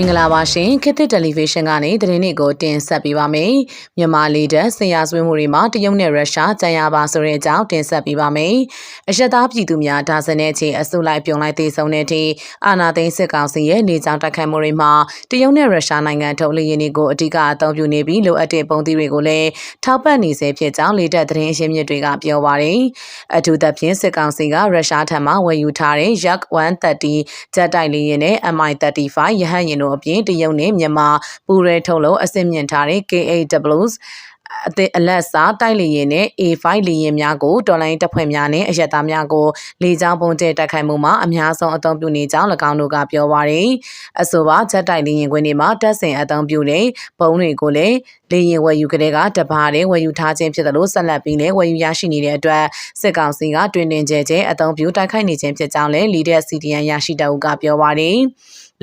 မင်္ဂလာပါရှင်ခေတ်သစ်တယ်လီဗီရှင်းကနေသတင်းတွေကိုတင်ဆက်ပေးပါမယ်မြန်မာလေတပ်ဆင်ရာဆွေးမှုတွေမှာတရုတ်နဲ့ရုရှားကြံရပါဆိုတဲ့အကြောင်းတင်ဆက်ပေးပါမယ်အရက်သားပြည်သူများဒါဇင်နဲ့ချီအစုလိုက်ပြုံလိုက်တည်ဆုံတဲ့အထိအာနာသိန်းစစ်ကောင်စီရဲ့နေကြောင်းတိုက်ခိုက်မှုတွေမှာတရုတ်နဲ့ရုရှားနိုင်ငံထုတ်လေယာဉ်တွေကိုအဓိကအသုံးပြုနေပြီးလိုအပ်တဲ့ပုံသီးတွေကိုလည်းထောက်ပံ့နေစေဖြစ်ကြောင်းလေတပ်သတင်းအရင်းမြစ်တွေကပြောပါတယ်အထူးသဖြင့်စစ်ကောင်စီကရုရှားထံမှဝယ်ယူထားတဲ့ Yak 130ဂျက်တိုက်လေယာဉ်နဲ့ MI35 ရဟတ်ယာဉ်တို့အပြင်တရုတ်နဲ့မြန်မာပူရဲထုတ်လို့အဆင့်မြင့်ထားတဲ့ K8Ws အသစ်အလက်စားတိုက်လေရင်နဲ့ A5 လေရင်များကိုတော်လိုင်းတပ်ဖွဲ့များနဲ့အရက်သားများကိုလေကြောင်းပုံကျဲတိုက်ခိုက်မှုမှာအများဆုံးအသုံးပြုနေကြောင်း၎င်းတို့ကပြောပါရယ်အဆိုပါချက်တိုက်လေရင်ခွင်တွေမှာတပ်ဆင်အသုံးပြုတဲ့ဘုံတွေကိုလည်းလေရင်ဝယ်ယူကလေးကတပါးတဲ့ဝယ်ယူထားခြင်းဖြစ်တယ်လို့ဆက်လက်ပြီးလည်းဝယ်ယူရရှိနေတဲ့အတွက်စစ်ကောင်စီကတွင်တင်ကျဲကျဲအသုံးပြုတိုက်ခိုက်နေခြင်းဖြစ်ကြောင်းလည်းလီဒက် CDN ရရှိတဲ့ဦးကပြောပါရယ်၎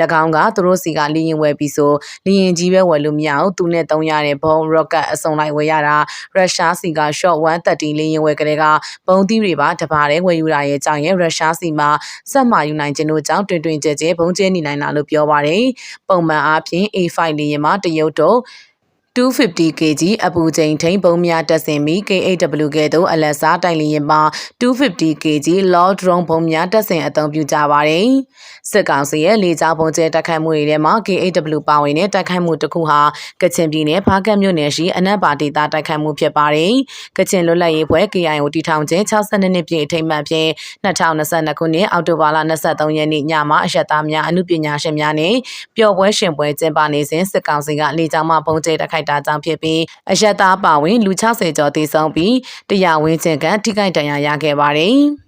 င်းကသူတို့စီကလီရင်ဝယ်ပြီးဆိုလီရင်ကြီးပဲဝယ်လို့မရအောင်သူနဲ့တုံးရတဲ့ဘုံ rocket အစုံလိုက်ဝယ်ရတာရုရှားစီက short 130လီရင်ဝယ်ကလေးကဘုံသီးတွေပါတပါးတဲ့ဝယ်ယူတာရဲ့အကြောင်းရဲ့ရုရှားစီမှာစက်မာယူနိုင်ခြင်းတို့ကြောင့်တွင်တွင်ကြဲကြဲဘုံကျဲနေနိုင်တာလို့ပြောပါတယ်ပုံမှန်အားဖြင့် A5 လီရင်မှာတရုတ်တို့ 250 kg အပူချိန်ထိန်ပုံများတက်ဆင်ပြီး K8W ကဲ့သို့အလက်စားတိုက်လျင်မှာ250 kg law drone ပုံများတက်ဆင်အသုံးပြုကြပါတယ်။စစ်ကောင်စီရဲ့လေကြောင်းပုံကျဲတိုက်ခိုက်မှုတွေထဲမှာ K8W ပါဝင်တဲ့တိုက်ခိုက်မှုတစ်ခုဟာကချင်ပြည်နယ်ဖားကတ်မြို့နယ်ရှိအနက်ပါဒေသတိုက်ခိုက်မှုဖြစ်ပါတယ်။ကချင်လွတ်လပ်ရေးဖွဲ့ KIO တီထောင်ခြင်း62နှစ်ပြည့်အထိမ်းအမှတ်ဖြင့်2022ခုနှစ်အောက်တိုဘာလ23ရက်နေ့ညမှာအရက်သားများအမှုပညာရှင်များနဲ့ပျော်ပွဲရှင်ပွဲကျင်းပနေစဉ်စစ်ကောင်စီကလေကြောင်းမှပုံကျဲတိုက်ခိုက်လိုက်တာကြောင့်ဖြစ်ပြီးအရက်သားပါဝင်လူ60ကျော်သေဆုံးပြီးတရားဝင်ခြင်းကထိခိုက်ဒဏ်ရာရခဲ့ပါတယ်။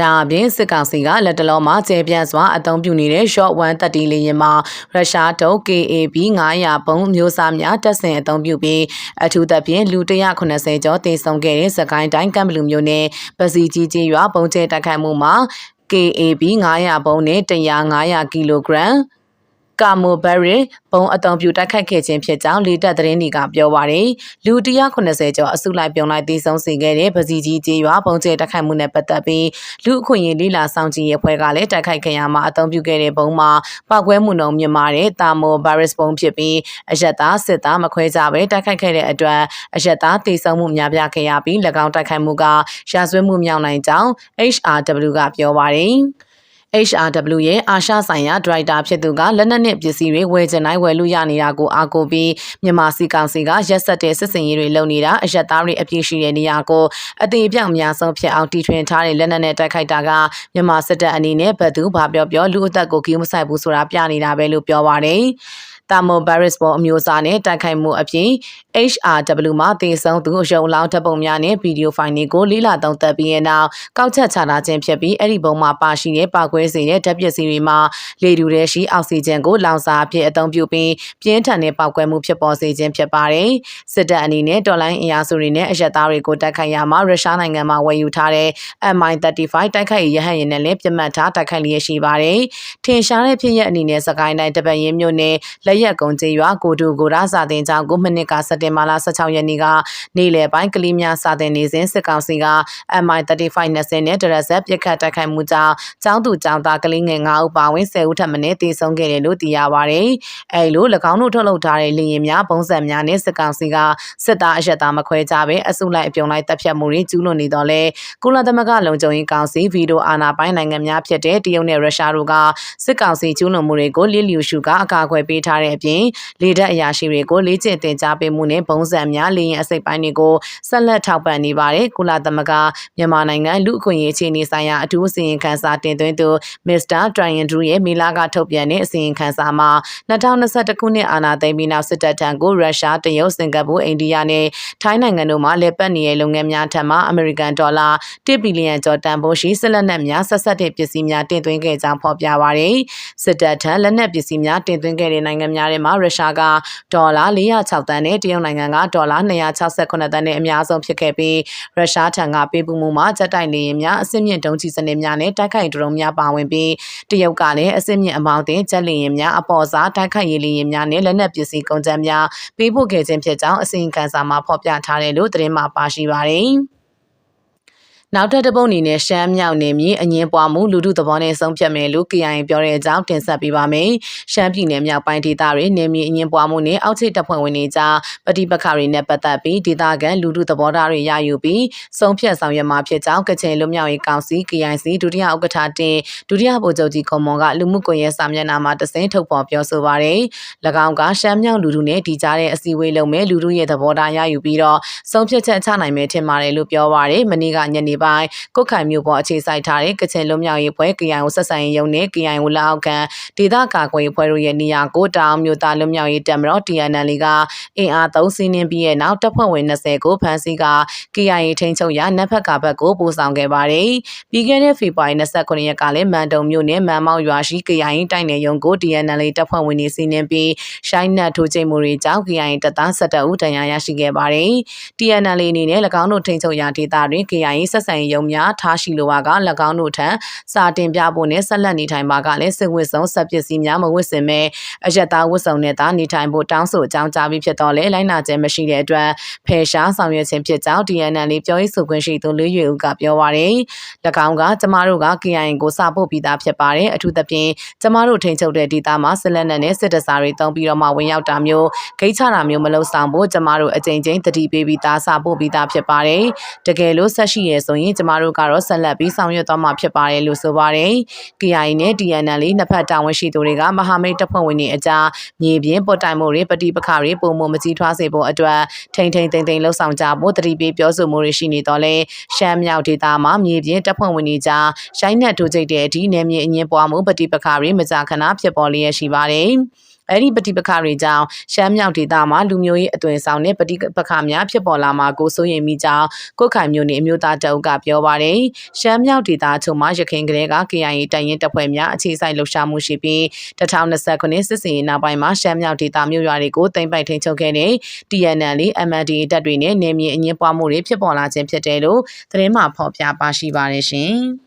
ဒါအပြင်စစ်ကောင်စီကလက်တလုံးမှာကျေပြန့်စွာအသုံးပြုနေတဲ့ short 130လေယာဉ်မှာရုရှားထုတ် KAB 900ပုံမျိုးစားများတက်ဆင်အသုံးပြုပြီးအထူးသဖြင့်လူ180ကျော်သေဆုံးခဲ့တဲ့စကိုင်းတိုင်းကမ်ဘလူမျိုးနဲ့ပစီကြီးကြီးရွာပုံကျဲတိုက်ခိုက်မှုမှာ KAB 900ပုံနဲ့100 900ကီလိုဂရမ် ကာမိုဘရီဘုံအတုံပြူတိုက်ခိုက်ခဲ့ခြင်းဖြစ်ကြောင်းလေတပ်သတင်းတွေကပြောပါရယ်လူ180ကျော်အစုလိုက်ပြုံလိုက်တည်ဆုံစေခဲ့တဲ့ပစီကြီးကျေးရွာဘုံကျဲတိုက်ခိုက်မှုနဲ့ပတ်သက်ပြီးလူအခွင့်အရေးလိလာဆောင်ကြည့်ရဖွဲ့ကလည်းတိုက်ခိုက်ခဲ့ရမှာအတုံပြူခဲ့တဲ့ဘုံမှာပောက်ကွဲမှုနှုံမြင့်မာတဲ့တာမိုဗိုင်းရပ်စ်ဘုံဖြစ်ပြီးအရက်သားစစ်သားမခွဲကြပဲတိုက်ခိုက်ခဲ့တဲ့အတွက်အရက်သားတည်ဆုံမှုများပြားခဲ့ရပြီး၎င်းတိုက်ခိုက်မှုကရာဇဝတ်မှုမြောက်နိုင်ကြောင်း HRW ကပြောပါရယ် HRW ရဲ့အာရှဆိုင်ရာဒရိုက်တာဖြစ်သူကလက်နက်နဲ့ပစ္စည်းတွေဝယ်ချင်တိုင်းဝယ်လို့ရနေတာကိုအားကိုးပြီးမြန်မာစီကောင်စီကရက်ဆက်တဲ့စစ်စင်ရေးတွေလုပ်နေတာအရက်သားတွေအပြည့်ရှိတဲ့နေရာကိုအသေးပြောင်များဆုံးဖြစ်အောင်တီထွင်ထားတဲ့လက်နက်နဲ့တိုက်ခိုက်တာကမြန်မာစစ်တပ်အနေနဲ့ဘယ်သူဘာပြောပြောလူအသက်ကိုကြီးမဆိုင်ဘူးဆိုတာပြနေတာပဲလို့ပြောပါတယ်။ တာမိုဗိုင်းရပ်စ်ပေါ်အမျိုးအစားနဲ့တိုက်ခိုက်မှုအပြင် HRW မှာသေဆုံးသူရုံလောင်းဓာတ်ပုံများနဲ့ဗီဒီယိုဖိုင်တွေကိုလေးလာသုံးသပ်ပြီးနောက်ကောက်ချက်ချထားခြင်းဖြစ်ပြီးအဲ့ဒီပုံမှာပါရှိတဲ့ပါကွဲစေတဲ့ဓာတ်ပစ္စည်းတွေမှာလေတူတဲ့ရှိအောက်ဆီဂျင်ကိုလောင်စာအဖြစ်အသုံးပြုပြီးပြင်းထန်တဲ့ပောက်ကွဲမှုဖြစ်ပေါ်စေခြင်းဖြစ်ပါတယ်။စစ်တပ်အနေနဲ့တော်လိုင်းအင်အားစုတွေနဲ့အရက်သားတွေကိုတိုက်ခိုက်ရမှာရုရှားနိုင်ငံမှာဝယ်ယူထားတဲ့ MI35 တိုက်ခိုက်ရဟတ်ယာဉ်နဲ့လည်းပြတ်မှတ်ထားတိုက်ခိုက်လျက်ရှိပါတယ်။ထင်ရှားတဲ့ဖြစ်ရပ်အနေနဲ့စကိုင်းတိုင်းတပတ်ရင်းမြို့နယ်လက်ရက်ကုန်းကျေးရွာကိုတူကိုရာစာတင်ကျောင်းကိုမိနစ်ကစက်တင်ဘာလ16ရက်နေ့ကနေ့လယ်ပိုင်းကလေးများစာတင်နေစဉ်စစ်ကောင်စီက MI35 20နဲ့ဒရက်ဆက်ပြစ်ခတ်တိုက်ခိုက်မှုကြောင့်ကျောင်းသူကျောင်းသားကလေးငယ်9ဦးပါဝင်10ဦးထပ်မံတေဆုံးခဲ့တယ်လို့သိရပါတယ်။အဲလို၎င်းတို့ထုတ်လုပ်ထားတဲ့လေယာဉ်များပုံစံများနဲ့စစ်ကောင်စီကစစ်သားအရက်သားမခွဲကြဘဲအစုလိုက်အပြုံလိုက်တပ်ဖြတ်မှုတွေကျူးလွန်နေတော့လဲကုလသမဂ္ဂလုံခြုံရေးကောင်စီဗီဒိုအာဏာပိုင်းနိုင်ငံများဖြစ်တဲ့တရုတ်နဲ့ရုရှားတို့ကစစ်ကောင်စီကျူးလွန်မှုတွေကိုလစ်လျူရှုကအကာအကွယ်ပေးထားတဲ့အပြင်လေတပ်အရာရှိတွေကိုလေ့ကျင့်သင်ကြားပေးမှုနဲ့ဘုံစံများလေရင်အစိပ်ပိုင်းတွေကိုဆက်လက်ထောက်ပံ့နေပါတယ်ကုလသမဂ္ဂမြန်မာနိုင်ငံလူအခွင့်အရေးအခြေအနေဆိုင်ရာအထူးအစီရင်ခံစာတင်သွင်းသူမစ္စတာဒရိုင်ယန်ဒရူရဲ့မီလာကထုတ်ပြန်တဲ့အစီရင်ခံစာမှာ2021ခုနှစ်အာဏာသိမ်းပြီးနောက်စစ်တပ်ထံကိုရုရှားတရုတ်စင်ကာပူအိန္ဒိယနဲ့ထိုင်းနိုင်ငံတို့မှလက်ပတ်နေတဲ့လုပ်ငန်းများထံမှအမေရိကန်ဒေါ်လာ1ဘီလီယံကျော်တန်ဖိုးရှိစစ်လက်နက်များဆက်ဆက်တဲ့ပစ္စည်းများတင်သွင်းခဲ့ကြောင်းဖော်ပြပါရယ်စစ်တပ်ထံလက်နက်ပစ္စည်းများတင်သွင်းခဲ့တဲ့နိုင်ငံများထဲမှာရုရှားကဒေါ်လာ406တန်းနဲ့တရုတ်နိုင်ငံကဒေါ်လာ268တန်းနဲ့အများဆုံးဖြစ်ခဲ့ပြီးရုရှားထံကပေးပို့မှုမှာဂျက်တိုက်လေယာဉ်များအစစ်မြင့်ဒုံးကျည်စနစ်များနဲ့တိုက်ခိုက်ဒရုန်းများပါဝင်ပြီးတရုတ်ကလည်းအစစ်မြင့်အမောင်းတင်ဂျက်လေယာဉ်များအပေါ်စားတိုက်ခိုက်ရေးလေယာဉ်များနဲ့လက်နက်ပစ္စည်းကုန်ကျန်းများပေးပို့ခဲ့ခြင်းဖြစ်ကြောင်းအစီရင်ခံစာမှာဖော်ပြထားတယ်လို့သတင်းမှာပါရှိပါတယ်။ နနောက်ထပ်တစ်ပုတ်အနေနဲ့ရှမ်းမြောက်နေမြေအငင်းပွားမှုလူထုသဘောနဲ့ဆုံးဖြတ်မယ်လို့ KIA ပြောတဲ့အကြောင်းတင်ဆက်ပေးပါမယ်။ရှမ်းပြည်နယ်မြောက်ပိုင်းဒေသတွေနေမြေအငင်းပွားမှုနဲ့အောက်ခြေတပ်ဖွဲ့ဝင်တွေကြားပဋိပက္ခတွေနဲ့ပတ်သက်ပြီးဒေသခံလူထုသဘောထားတွေရယူပြီးဆုံးဖြတ်ဆောင်ရွက်မှာဖြစ်ကြောင်းကချင်လူမျိုးရေးကောင်စီ KIC ဒုတိယဥက္ကဋ္ဌတင်ဒုတိယဗိုလ်ချုပ်ကြီးကွန်မွန်ကလူမှုကွန်ရက်စာမျက်နှာမှာတစင်းထုတ်ဖော်ပြောဆိုပါရယ်။၎င်းကရှမ်းမြောက်လူထုနဲ့ဒီကြားတဲ့အစည်းအဝေးလုပ်မဲ့လူထုရဲ့သဘောထားရယူပြီးတော့ဆုံးဖြတ်ချက်ချနိုင်မယ်ထင်ပါတယ်လို့ပြောပါရယ်။မနေ့ကညနေပိုင်းကုတ်ခိုင်မြို့ပေါ်အခြေစိုက်ထားတဲ့ကချင်လူမျိုးရေးဖွဲ့ KIO ဆက်ဆံရေးရုံးနဲ့ KIO လက်အောက်ခံဒေသကာကွယ်ရေးဖွဲ့တို့ရဲ့နေရာကိုတောင်မြို့သားလူမျိုးရေးတပ်မတော် TNL ကအင်အားသုံးစီးနင်းပြီးရဲ့နောက်တပ်ဖွဲ့ဝင်20ကိုဖမ်းဆီးက KIA ထိန်းချုပ်ရာနက်ဖက်ကဘက်ကိုပို့ဆောင်ခဲ့ပါတယ်။ပြီးခဲ့တဲ့ဖေဖော်ဝါရီ29ရက်ကလည်းမန်တုံမြို့နယ်မန်မောက်ရွာရှိ KIA တိုက်နယ်ရုံးကို TNL တပ်ဖွဲ့ဝင်တွေစီးနင်းပြီးရှိုင်းနက်ထိုးချိန်မှုတွေကြောင့် KIA တပ်သား17ဦးဒဏ်ရာရရှိခဲ့ပါတယ်။ TNL အနေနဲ့၎င်းတို့ထိန်းချုပ်ရာဒေသတွင် KIA ဆက်ဆံရေးရုံးများထားရှိလိုပါက၎င်းတို့ထံစာတင်ပြဖို့နဲ့ဆက်လက်နေထိုင်ပါကလည်းစစ်ဝစ်ဆောင်ဆက်ပစ္စည်းများမဝစ်စင်မဲ့အယက်သားဝစ်ဆောင်နဲ့သာနေထိုင်ဖို့တောင်းဆိုအကြောင်းကြားပြီးဖြစ်တော့လဲလိုင်းနာကျဲမရှိတဲ့အတွက်ဖယ်ရှားဆောင်ရွက်ခြင်းဖြစ်ကြောင်း DNN လေးပြောရေးဆိုခွင့်ရှိသူလေးရွေဦးကပြောပါရယ်၎င်းကကျမတို့က KIN ကိုစာပို့ပြီးသားဖြစ်ပါတယ်အထူးသဖြင့်ကျမတို့ထိန်းချုပ်တဲ့ဒေသမှာဆက်လက်နဲ့စစ်တစားတွေတုံးပြီးတော့မှဝင်ရောက်တာမျိုးဂိတ်ချတာမျိုးမလုပ်ဆောင်ဖို့ကျမတို့အကြိမ်ကြိမ်တတိပေးပြီးသားစာပို့ပြီးသားဖြစ်ပါတယ်တကယ်လို့ဆက်ရှိရဆိုရင်ကျမတို့ကတော့ဆက်လက်ပြီးဆောင်ရွက်သွားမှာဖြစ်ပါတယ်လို့ဆိုပါတယ် KIA နဲ့ DNN လေးနှစ်ဖက်တာဝန်ရှိသူတွေကမဟာမိတ်တပ်ဖွဲ့ဝင်တွေအကြားမြေပြင်ပေါ်တိုင်မှုတွေပဋိပက္ခတွေပုံမမကြီးထွားစေဖို့အတွက်ထိမ့်ထိမ့်သိမ့်သိမ့်လှုပ်ဆောင်ကြဖို့တတိပေးပြောဆိုမှုတွေရှိနေတော့လဲရှမ်းမြောက်ဒေသမှာမြေပြင်တပ်ဖွဲ့ဝင်တွေကြားရှိုင်းနက်ထိုးကျိတ်တဲ့အထိနယ်မြေအငင်းပွားမှုပဋိပက္ခတွေမကြာခဏဖြစ်ပေါ်လျက်ရှိပါတယ်။အဲ့ဒီပဋိပက္ခတွေကြောင့်ရှမ်းမြောက်ဒေသမှာလူမျိုးရေးအသွင်ဆောင်တဲ့ပဋိပက္ခများဖြစ်ပေါ်လာမှာကိုစိုးရိမ်မိကြောင်းကိုခိုင်မျိုးနေအမျိုးသားတအုပ်ကပြောပါတယ်ရှမ်းမြောက်ဒေသအချို့မှာရခိုင်ကလေးက KIA တိုင်ရင်တပ်ဖွဲ့များအခြေစိုက်လှုပ်ရှားမှုရှိပြီး2020ခုနှစ်စစ်စင်ရေးနောက်ပိုင်းမှာရှမ်းမြောက်ဒေသမြို့ရွာတွေကိုတင်ပိုက်ထိန်ချုပ်ခဲ့တဲ့ TNL MND တပ်တွေနဲ့နေမြေအငင်းပွားမှုတွေဖြစ်ပေါ်လာခြင်းဖြစ်တယ်လို့သတင်းမှဖော်ပြပါရှိပါတယ်ရှင်